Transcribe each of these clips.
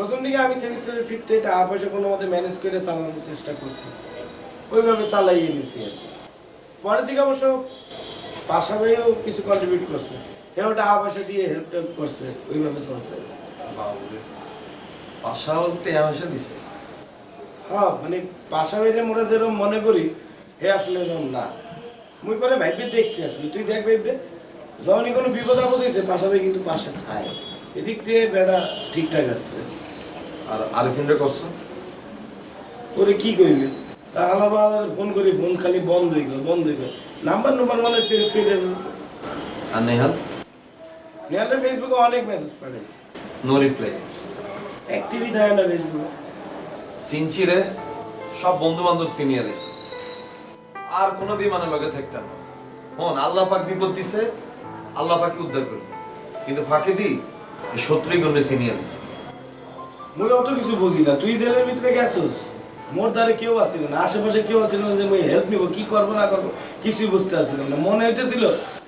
প্রথম দিকে আমি সেমিস্টারের ফিরতে টাকা পয়সা কোনো মতে ম্যানেজ করে চালানোর চেষ্টা করছি। ওইভাবে চালাইয়ে নিছি আর। পরের দিকে অবশ্য পাশা পাশাপাশিও কিছু কন্ট্রিবিউট করছে। হেও টাকা পয়সা দিয়ে হেল্প টেল্প করছে ওইভাবে চলছে। বাবুরে পাশাও টেয়া পয়সা দিছে? হ্যাঁ মানে পাশাপাশি মোরা যেরকম মনে করি হে আসলে এরকম না। মুই পরে ভাইবে দেখছি আসলে তুই দেখ ভাইবে যখনই কোনো বিপদ আপদ হয়েছে পাশাপাশি কিন্তু পাশে খায় এদিক দিয়ে বেড়া ঠিকঠাক আছে। আর আরিফিনরে করছ? ওরে কি আলাদা আলাদা ফোন করি ফোন খালি বন্ধ হয়ে গেল বন্ধ হয়ে গেল। নাম্বার নাম্বার মানে চেঞ্জ করে ফেলছে। আর নেহাল? নেহালের ফেসবুকে অনেক মেসেজ পাঠাইছে। নো রিপ্লাই অ্যাক্টিভই থাকে না ফেসবুকে সিনচিরে সব বন্ধু বান্ধব সিনিয়র এসে। আর কোনো বিমানের লগে থাকতাম না। হন আল্লাহ পাক বিপদ দিছে আল্লাহ পাকে উদ্ধার করবে কিন্তু ফাঁকে দি শত্রুই গণ্যে সিনিয়র এসে। মুই অত কিছু বুঝি না। তুই জেলের ভিতরে গেছস? মোর দ্বারে কেউ আসছিল না। আশেপাশে কেউ আসছিল না যে মুই হেল্প নিব, কি করব না করব, কিছুই বুঝতে আসছিলাম না। মনে হইতেছিল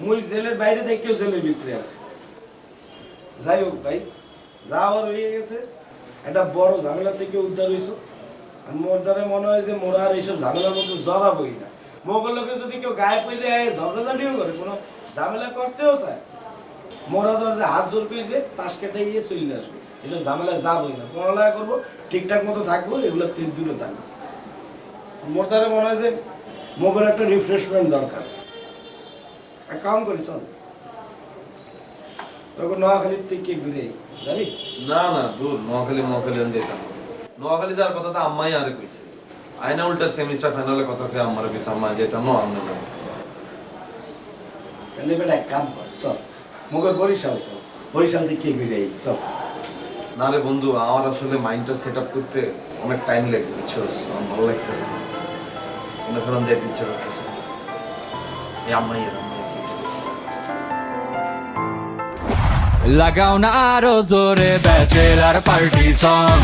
মুই জেলের বাইরে থেকেও জেলের ভিতরে আছি। যাই হোক ভাই, যা আবার হয়ে গেছে। একটা বড় ঝামেলা থেকে উদ্ধার হইছো। আর মোর দ্বারা মনে হয় যে মোরা আর এইসব ঝামেলার মধ্যে জড়াবই না। মোগল লোকে যদি কেউ গায়ে পড়লে ঝগড়াঝাটিও করে, কোনো ঝামেলা করতেও চায় মোরা ধর যে হাত জোর করে পাশ কেটে গিয়ে চলে আসবে। এসব ঝামেলা যাবই না। পড়ালেখা করব ঠিকঠাক মতো থাকব এগুলো দূরে থাকব। মোর দ্বারা মনে হয় যে মোগের একটা রিফ্রেশমেন্ট দরকার। এক কাম করি চল। তখন নোয়াখালীর থেকে ঘুরে যাবি? না না দূর নোয়াখালী নোয়াখালী আমি যেতাম। নোয়াখালী যাওয়ার কথা তো আম্মাই আর কইছে। আয়না উল্টা সেমিস্টার ফাইনালের কথা কয়ে আম্মার কইছে আম্মা যেতাম না আমি যাব তাহলে এবার এক কাম কর চল। মোগের বরিশাল চল বরিশাল থেকে ঘুরে আই, চল না রে বন্ধু আমার আসলে মাইন্ডটা সেট আপ করতে অনেক টাইম লাগবে বুঝছস আমার ভালো লাগতেছে না। মনে করেন যাইতে ইচ্ছে করতেছে না। এই আম্মাই আর আম্মাই। লাগাও না আরও জোরে ব্যাচেলার পার্টি সং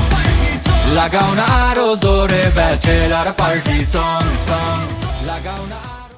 লাগাও না আরও জোরে ব্যাচেলার পার্টি সং সং লাগাও না